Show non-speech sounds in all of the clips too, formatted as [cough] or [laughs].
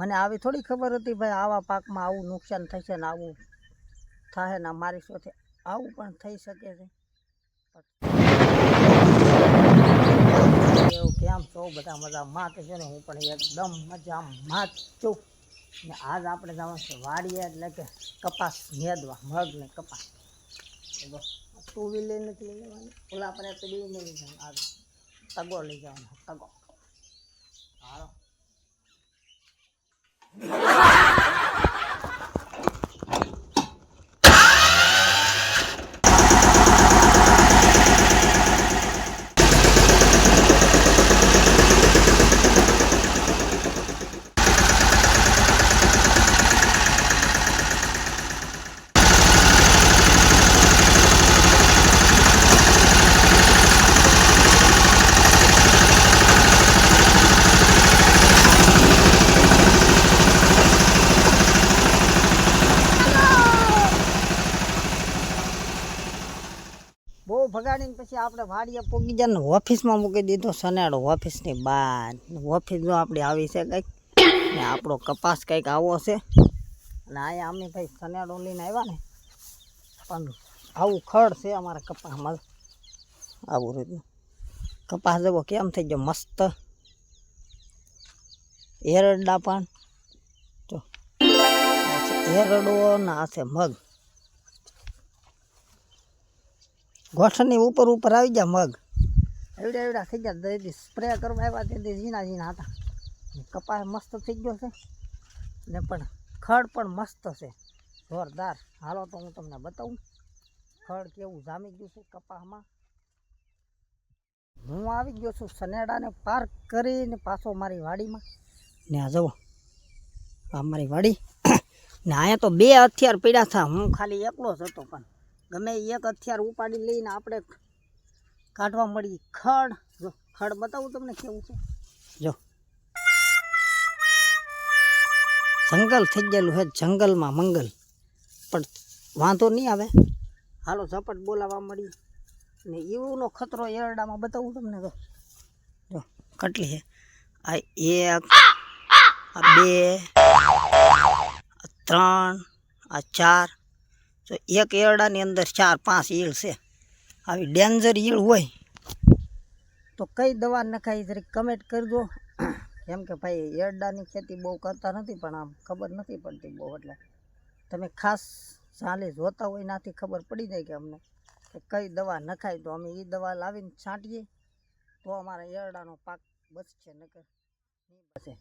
મને આવી થોડી ખબર હતી, ભાઈ, આવા પાકમાં આવું નુકસાન થશે ને આવું થાય ને મારી સાથે આવું પણ થઈ શકે છે. એવું કેમ છો? બધા મજા માત છે ને? હું પણ એકદમ મજામાં જ છું. ને આજ આપણે જવાનું છે વાડીએ એટલે કે કપાસ મેદવા, મગ ને કપાસ. ટુ વ્હીલર નથી લઈ જવાની ઓલા આપણે તો બી લઈ જવાનું તગો લઈ જવાનો, તગો. હાલો. Yeah. [laughs] ભગાડીને પછી આપણે વાડીએ પોગી જાય ને ઓફિસમાં મૂકી દીધો સનેડો ઓફિસની બહાર. ઓફિસ જો આપણી આવી છે કંઈક, ને આપણો કપાસ કંઈક આવો છે. અને અહીંયા અમે ભાઈ સનેડો લઈને આવ્યા ને, પણ આવું ખડ છે અમારા કપાસમાં. આવું રીતનું કપાસ જેવો કેમ થઈ ગયો મસ્ત. એરડા પણ જો એરડો ના છે મગ. ગોઠણની ઉપર ઉપર આવી ગયા મગ. એવડા એવડા થઈ ગયા. દઈ સ્પ્રે કરવા આવ્યા તેથી ઝીણા ઝીણા હતા. કપાસ મસ્ત થઈ ગયો છે. ને પણ ખડ પણ મસ્ત છે. જોરદાર. હાલો તો હું તમને બતાવું. ખડ કેવું જામી ગયું છે કપાસમાં. હું આવી ગયો છું સનેડાને પાર્ક કરીને પાછો મારી વાડીમાં. ને આ જવો આ મારી વાડી. ને અહીંયા તો બે હથિયાર પીડા હતા હું ખાલી એકલો જ હતો પણ. ગમે એક હથિયાર ઉપાડી લઈને આપણે કાઢવા મળી ખડ. જો, ખડ બતાવું તમને કેવું છે? જો. જંગલ થઈ ગયેલું છે જંગલમાં મંગલ. પણ વાંધો નહીં આવે. હાલો, ઝપટ બોલાવવા મળી. ને એવુંનો ખતરો એરડામાં બતાવું તમને જો, કેટલી છે? આ એક, આ બે, આ ત્રણ, આ ચાર તો એક એરડાની અંદર ચાર પાંચ ઈળ છે. આવી ડેન્જર ઈળ હોય તો કઈ દવા નખાય જરીક કમેન્ટ કરજો. કેમ કે ભાઈ એરડાની ખેતી બહુ કરતા નથી પણ આમ ખબર નથી પડતી બહુ એટલે. તમે ખાસ ચાલે જોતા હોય નાથી ખબર પડી જાય કે અમને કે કઈ દવા નખાય તો અમે એ દવા લાવીને છાંટીએ તો અમારા એરડાનો પાક બચશે નકર નહીં બચે.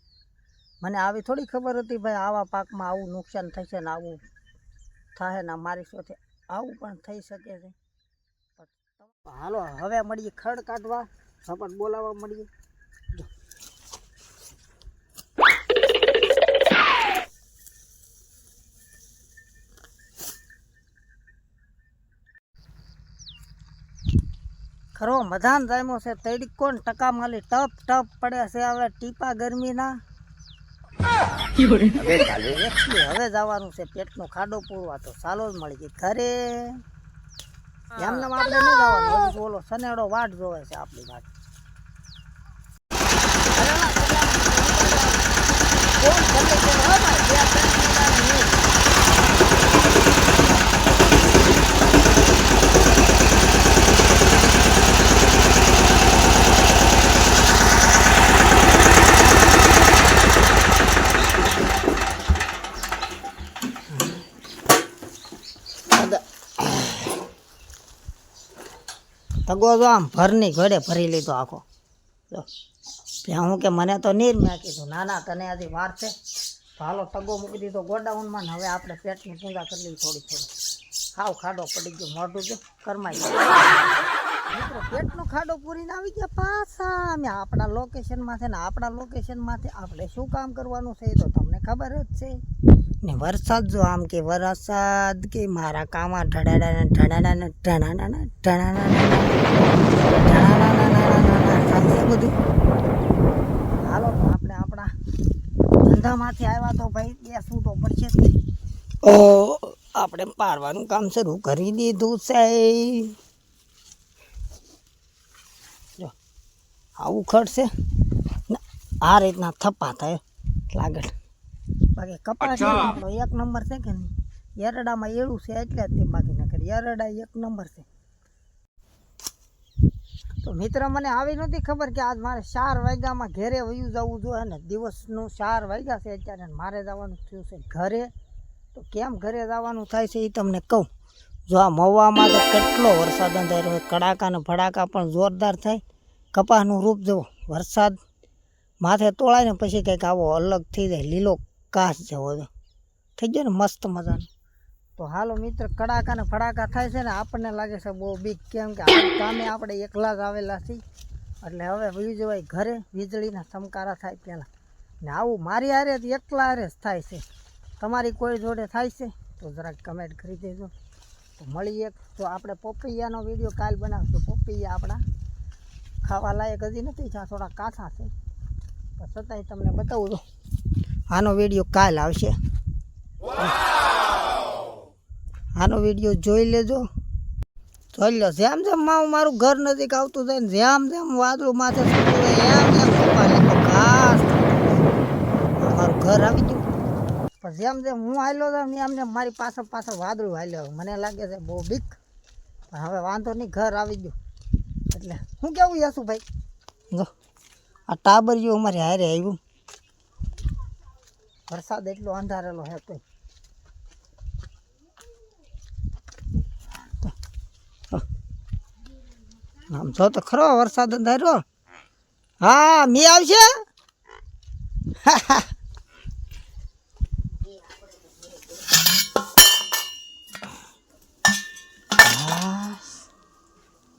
મને આવી થોડી ખબર હતી ભાઈ આવા પાકમાં આવું નુકસાન થશે ને આવું થાય ને મારી સાથે આવું પણ થઈ શકે છે. હાલો, હવે મળીએ ખડ કાઢવા સપટ બોલાવવા મળીએ. ખરો, મધાન જામ્યો છે તૈડી કોણ ટકા માલી ટપ ટપ પડે છે, હવે ટીપા ગરમીના. [laughs] હવે જવાનું છે પેટનો ખાડો પૂરવા તો સાલો જ મળી ગઈ. ઘરે. એમને આપણે નહીં જવાનું. ઓલો સનેડો વાટ જોવે છે આપણી વાટ કોણ ગમે તે હોય ને, બે ત્રણ મહિનાની નહીં. અદ- તગો જો આમ ભરની ઘડે ભરી લીધો આખો. જો. ત્યાં હું કે મને તો નીર મેં કીધું ના ના તને હજી વાર છે? ભાલો તગો મૂકી દીધો ગોડાઉનમાં ને હવે આપણે પેટની પૂંજા કરી લીધી થોડી થોડી. ખાવ ખાડો પડી ગયો, મોઢું જો, કરમાઈ મિત્રો, પેટનો ખાડો પૂરીને આવી ગયા પાછા. અમે આપણા લોકેશનમાં છે ને આપણા લોકેશનમાંથી આપણે શું કામ કરવાનું છે એ તો તમને ખબર જ છે. ને વરસાદ જો આમ કે વરસાદ કે મારા કામમાં ઢડાડા ઢડાડા ઢડાડા ઢડાડા બધું હાલો આપણે આપણા ધંધામાંથી આવ્યા તો ભાઈ બેસવું તો પડશે જ નહીં આપણે પારવાનું કામ શરૂ કરી દીધું છે જો આવું ખડશે આ રીતના થપ્પા થાય લાગે બાકી કપાસ એક નંબર છે કે નહીં? યરડામાં એળું છે એટલે જ તે બાકી ના કરી એરડા એક નંબર છે. તો મિત્ર મને આવી નહોતી ખબર કે આજ મારે ચાર વાગ્યામાં ઘરે વયું જવું જોઈએ ને? દિવસનું ચાર વાગ્યા છે અત્યારે મારે જવાનું થયું છે ઘરે. તો કેમ ઘરે જવાનું થાય છે એ તમને કહું. જો આ મવામાં તો કેટલો વરસાદ અંધારો હોય કડાકા ને ભડાકા પણ જોરદાર થાય. કપાસનું રૂપ જુઓ. વરસાદ માથે તોળાય ને પછી કંઈક આવો અલગ થઈ જાય. લીલો કાચ જેવો છે થઈ ગયો ને મસ્ત મજાનો. તો હાલો મિત્ર, કડાકા ને ફડાકા થાય છે ને, આપણને લાગે છે બહુ બીક કેમ કે ગામે આપણે એકલા જ આવેલા છીએ. એટલે હવે જવાય ઘરે વીજળીના ચમકારા થાય પહેલાં. ને આવું મારી હારે જ એકલા હારે જ થાય છે. તમારી કોઈ જોડે થાય છે? તો જરાક કમેન્ટ કરી દેજો. તો મળીએ તો આપણે પોપૈયાનો વીડિયો કાલ બનાવશું. પોપૈયા આપણા ખાવા લાયક હજી નથી, જ્યાં થોડા કાચા છે. પણ છતાંય તમને બતાવું તો આનો વીડિયો કાલ આવશે. આનો વીડિયો જોઈ લેજો. જોઈ લો, જેમ જેમ મારું મારું ઘર નજીક આવતું થાય ને જેમ જેમ વાદળું માથે મારું ઘર આવી ગયું. પણ જેમ જેમ હું હાલ્યો ને એમ ને મારી પાછળ પાછળ વાદળું હાલ્યો મને લાગે છે બહુ બીક. પણ હવે વાંધો નહીં, ઘર આવી ગયું. એટલે હું કેવું યસુ ભાઈ જો, આ ટાબર જેવું અમારે હારે આવ્યું. વરસાદ એટલો અંધારેલો હે કોઈ આમ જો તો ખરો વરસાદ અંધાર્યો. હા મી આવશે?